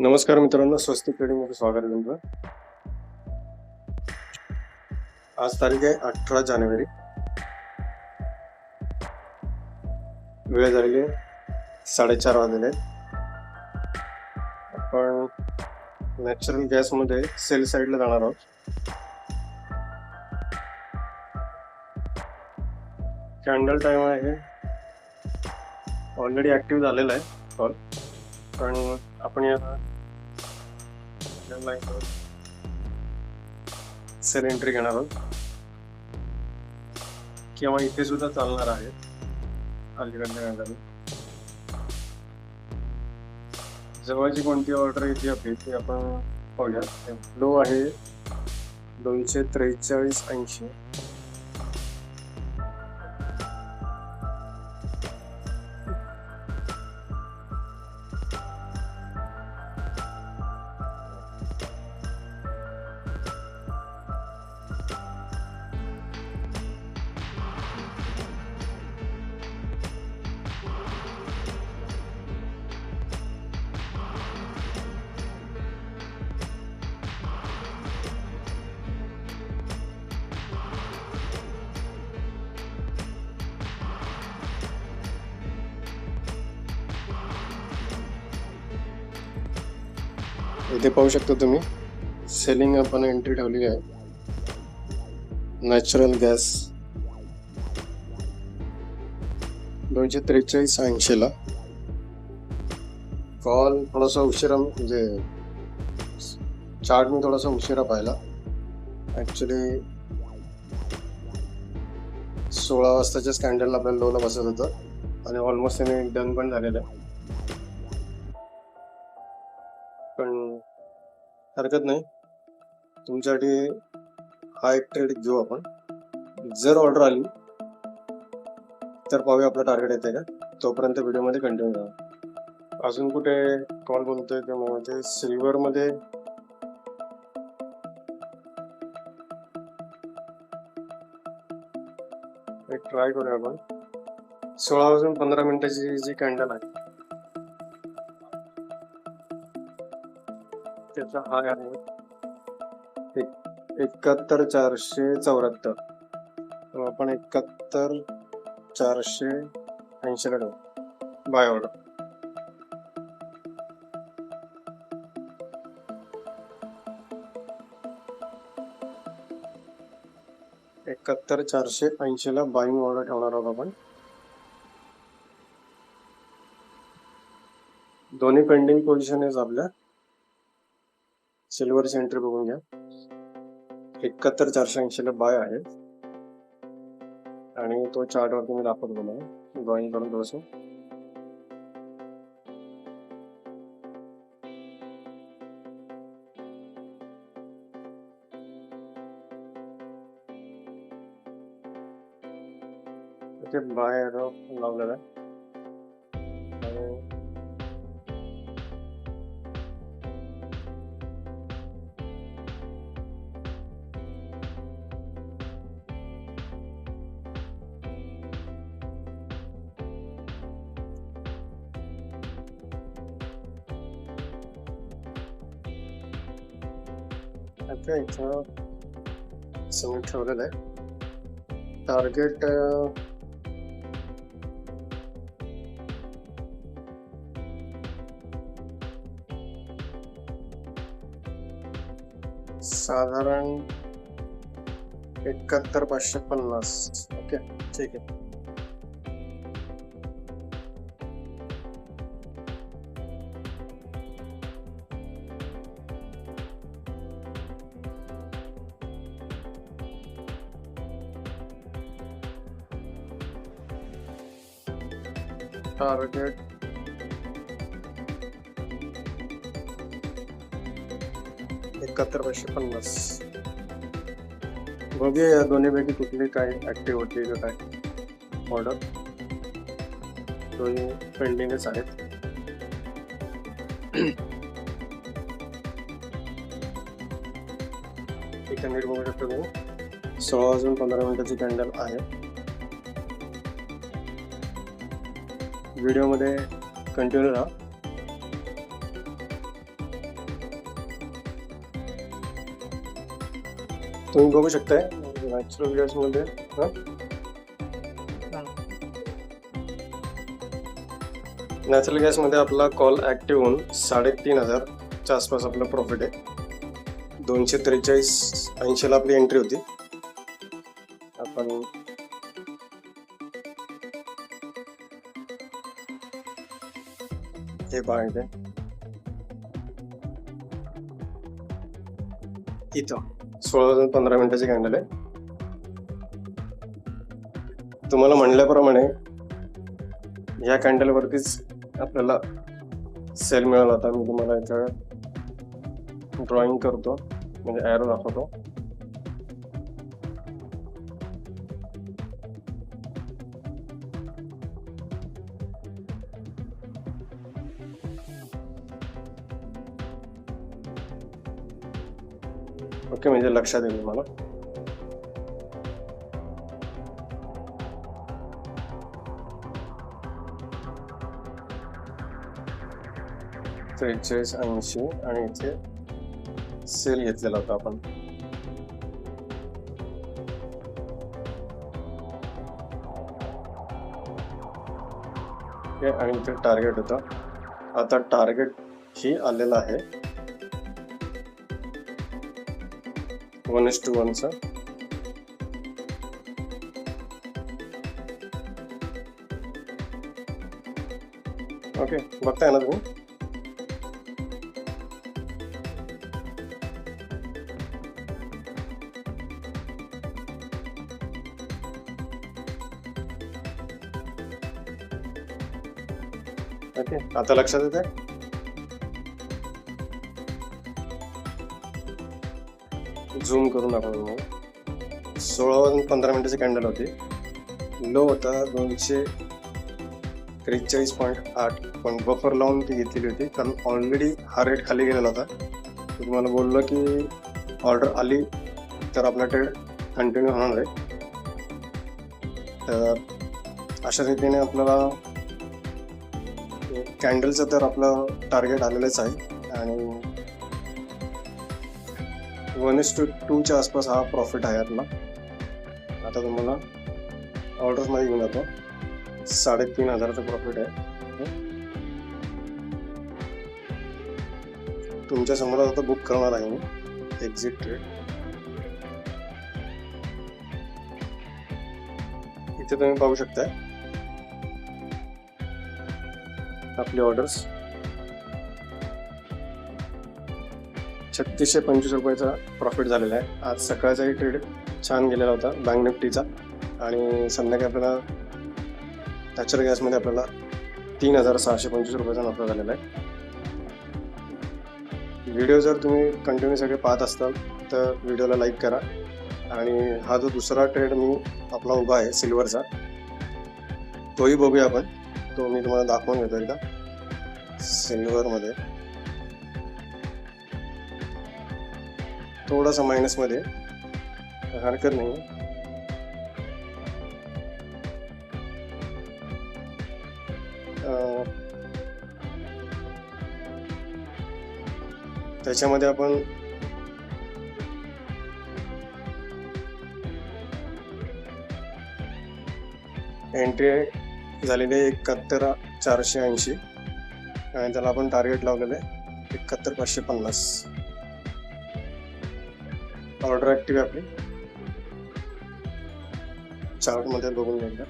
नमस्कार मित्रांनो स्वस्त ट्रेडिंगमध्ये स्वागत आहे तुमचं. आज तारीख आहे अठरा जानेवारी. वेळ झालेली साडेचार वाजलेले आहेत. आपण नॅचरल गॅसमध्ये सेल साईडला जाणार आहोत. कॅन्डल टाइम आहे. ऑलरेडी ऍक्टिव्ह झालेला आहे कॉल पण आपण या सेल एंट्री घेणार आहोत. किंवा इथे सुद्धा चालणार आहे. अलीकडच्या जवळची कोणती ऑर्डर येते आपली ती आपण पाहूया. लो आहे दोनशे त्रेचाळीस ऐंशी. इथे पाहू शकता तुम्ही. सेलिंग आपण एंट्री ठेवलेली आहे. नॅचरल गॅस दोनशे त्रेचाळीस ऐंशीला. कॉल थोडासा उशिरा म्हणजे चार्ट मी थोडासा उशिरा पाहिला. ॲक्च्युली सोळा वाजताच्या स्कॅन्डलला आपल्याला लोला बसत होतं. आणि ऑलमोस्ट त्याने डन पण झालेलं आहे. हरकत नाही. तुमच्यासाठी हा एक ट्रेड घेऊ आपण. जर ऑर्डर आली तर पाहूया आपलं टार्गेट येते का? तोपर्यंत व्हिडिओमध्ये कंटिन्यू करा. अजून कुठे कॉल बोलतोय किंवा ते सिल्वरमध्ये एक ट्राय करूया आपण. सोळा वाजून पंधरा मिनिटाची जी कॅन्डल आहे त्याचा हाय आहे. एकाहत्तर चारशे चौऱ्याहत्तर. आपण एकाहत्तर चारशे ऐंशीला ठेवू बाय ऑर्डर एकाहत्तर चारशे ऐंशीला बाईंग ऑर्डर ठेवणार आहोत आपण. दोन्ही पेंडिंग पोझिशन आहेत आपल्या. सिल्वर सेंटर बघून घ्या. एकाहत्तर चारशे ऐंशीला बाय आहे. आणि तो चार्टवरती मी दाखवतो तुम्हाला ड्रॉइंग करून थोडस इथे बाय लावलेला. आहे आता इथं समिट ठेवलेलं आहे टार्गेट साधारण एकाहत्तर पाचशे पन्नास. ओके ठीक आहे. Target एकाहत्तर पाचशे पन्नास. बघूया या दोन्हीपैकी कुठली काय ऍक्टिव्ह होती का काय ऑर्डर दोन्ही पेंडिंगच आहेत. एक नीट बघू शकतो तुम्ही. सोळा वाजून पंधरा मिनिटाची कॅन्डल आहे. व्हिडिओमध्ये कंटिन्यू राहा. तुम्ही बघू शकताय नॅचरल गॅसमध्ये नॅचरल गॅसमध्ये आपला कॉल ॲक्टिव्ह होऊन साडेतीन हजारच्या आसपास आपला प्रॉफिट आहे. दोनशे त्रेचाळीस ऐंशीला आपली एंट्री होती. आपण हे पहा इथे सोळा पंधरा मिनिटाची कॅन्डल आहे तुम्हाला म्हणल्याप्रमाणे या कॅन्डल वरतीच आपल्याला सेल मिळाला होता मी तुम्हाला याच्या ड्रॉइंग करतो म्हणजे ॲरो दाखवतो म्हणजे लक्षात येईल मला त्रेचाळीस ऐंशी आणि इथे सेल घेतलेला होता आपण. आणि इथे टार्गेट होतं. आता टार्गेट ही आलेलं आहे. वन एस टू वनचा ओके बघताय ना तुम्ही ओके आता लक्षात येत झूम करून आपण मग. सोळा पंधरा मिनिटाची कॅन्डल होती. लो होता दोनशे त्रेचाळीस पॉईंट आठ पण बफर लावून ती घेतलेली होती. कारण ऑलरेडी हा रेट खाली गेलेला होता. मी तुम्हाला बोललो की ऑर्डर आली तर आपला ट्रेड कंटिन्यू होणार आहे. तर अशा रीतीने आपल्याला कॅन्डलचं तर आपलं टार्गेट आलेलंच आहे. आणि वन इस टू टूच्या आसपास हा प्रॉफिट आहे आपला आता तुम्हाला ऑर्डर्समध्ये घेऊन जातो. साडेतीन हजाराचं प्रॉफिट आहे. तुमच्यासमोर आता बुक करणार आहे मी. एक्झिट ट्रेड इथे तुम्ही पाहू शकताय. आपली ऑर्डर्स छत्तीसशे पंचवीस रुपयाचा प्रॉफिट झालेला आहे. आज सकाळचाही ट्रेड छान गेलेला होता बँक निफ्टीचा आणि संध्याकाळी आपल्याला नॅचरल गॅसमध्ये आपल्याला तीन हजार सहाशे पंचवीस रुपयाचा नफा झालेला आहे. व्हिडिओ जर तुम्ही कंटिन्यू सगळे पाहत असाल तर व्हिडिओला लाईक करा. आणि हा जो दुसरा ट्रेड मी आपला उभा आहे सिल्वरचा तोही बघूया आपण. तो मी तुम्हाला दाखवून घेतो एकदा. सिल्वरमध्ये. थोडासा मायनसमध्ये हरकत नाही. त्याच्यामध्ये आपण एंट्री झालेली आहे एकाहत्तर चारशे ऐंशी. आणि त्याला आपण टार्गेट लावलेलं आहे एकाहत्तर पाचशे पन्नास. ऑर्डर ऍक्टिव्ह आपली. चार्टमध्ये बघून घ्यायला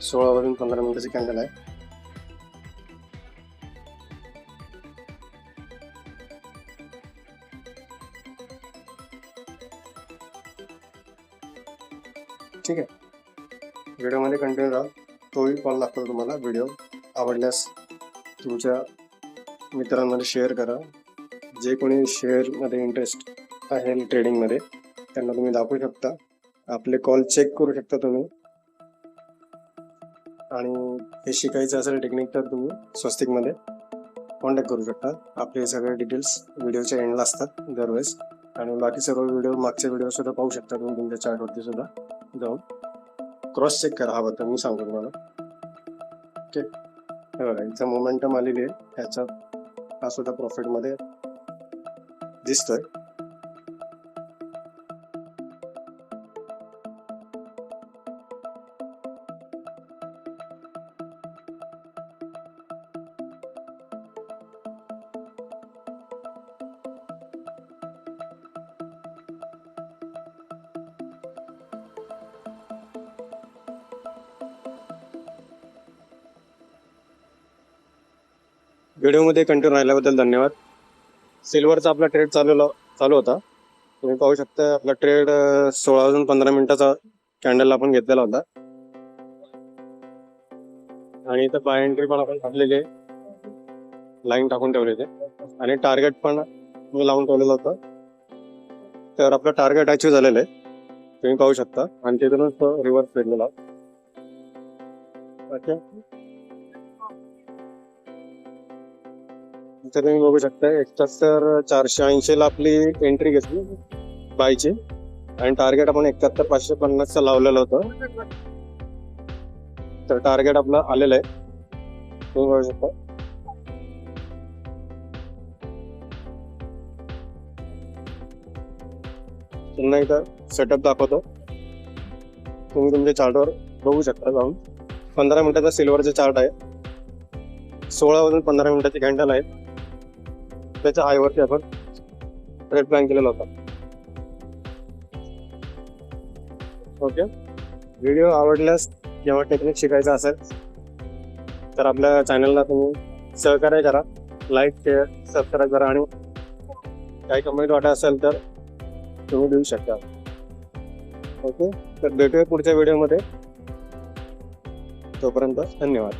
सोळा वाजून पंधरा मिनिटाची कॅन्डल आहे. ठीक आहे. व्हिडिओमध्ये कंटिन्यू राहा. तोही कॉल लागतो तुम्हाला. व्हिडिओ आवडल्यास तुमच्या मित्रांमध्ये शेअर करा. जे कोणी शेअरमध्ये इंटरेस्ट आहे ट्रेडिंगमध्ये त्यांना तुम्ही दाखवू शकता. आपले कॉल चेक करू शकता तुम्ही. आणि हे शिकायचं असेल टेक्निक तर तुम्ही स्वस्तिकमध्ये कॉन्टॅक्ट करू शकता. आपले सगळे डिटेल्स व्हिडिओच्या एंडला असतात दरवेळेस. आणि बाकी सर्व व्हिडिओ मागचे व्हिडिओ सुद्धा पाहू शकता तुम्ही तुमच्या चार्टवरती सुद्धा. जाऊन क्रॉस चेक करा. हवं तर मी सांगतो तुम्हाला. ओके बघा इथं मोमेंटम आलेली आहे. ह्याचा हा सुद्धा प्रॉफिटमध्ये दिसतोय व्हिडिओमध्ये कंटिन्यू राहिल्याबद्दल धन्यवाद. सिल्वरचा आपला ट्रेड चालू चालू होता. तुम्ही पाहू शकता आपला ट्रेड सोळा वाजून पंधरा मिनिटाचा कॅन्डल आपण घेतलेला होता. आणि इथं बाय एंट्री पण आपण टाकलेली आहे. लाईन टाकून ठेवलेली आहे आणि टार्गेट पण मी लावून ठेवलेलं होतं. तर आपलं टार्गेट अचीव झालेलं आहे. तुम्ही पाहू शकता. आणि तिथूनच रिव्हर्स फिरलेला ओके इथे तुम्ही बघू शकता एकाहत्तर चारशे ऐंशीला आपली एंट्री घेतली बायची आणि टार्गेट आपण एकाहत्तर पाचशे पन्नास लावलेलं होतं. तर टार्गेट आपलं आलेलं आहे. तुम्ही बघू शकता. पुन्हा इथं सेटअप दाखवतो. तुम्ही तुमच्या चार्टवर बघू शकता जाऊन. पंधरा मिनिटाचा सिल्वरचा चार्ट आहे. सोळा वाजून पंधरा मिनिटाची कॅन्डल आहे. त्याच्या हायवरती आपण रेड प्लॅन केलेला होता. ओके व्हिडिओ आवडल्यास किंवा टेक्निक शिकायचं असेल तर आपल्या चॅनलला तुम्ही सहकार्य करा. लाईक शेअर सबस्क्राईब करा आणि काही कमेंट वाटत असेल तर तुम्ही देऊ शकता. ओके तर भेटूया पुढच्या व्हिडिओमध्ये तोपर्यंत धन्यवाद.